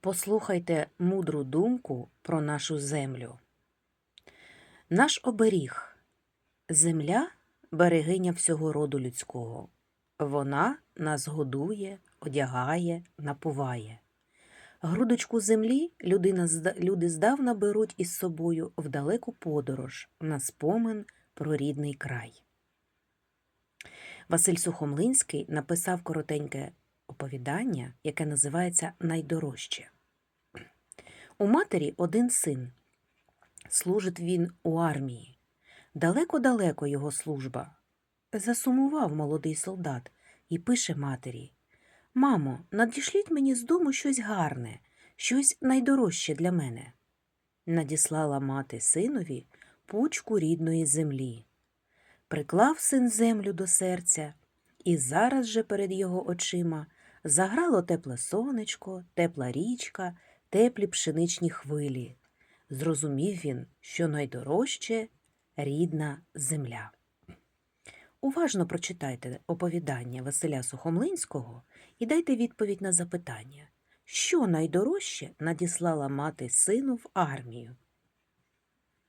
Послухайте мудру думку про нашу землю. Наш оберіг земля берегиня всього роду людського. Вона нас годує, одягає, напуває. Грудочку землі людина, люди здавна беруть із собою в далеку подорож на спомин про рідний край. Василь Сухомлинський написав коротеньке оповідання, яке називається Найдорожче. У матері один син. Служить він у армії. Далеко-далеко його служба. Засумував молодий солдат і пише матері Мамо, надішліть мені з дому щось гарне, щось найдорожче для мене. Надіслала мати синові пучку рідної землі. Приклав син землю до серця, і зараз же перед його очима заграло тепле сонечко, тепла річка, теплі пшеничні хвилі. Зрозумів він, що найдорожче рідна земля. Уважно прочитайте оповідання Василя Сухомлинського і дайте відповідь на запитання, що найдорожче надіслала мати сину в армію.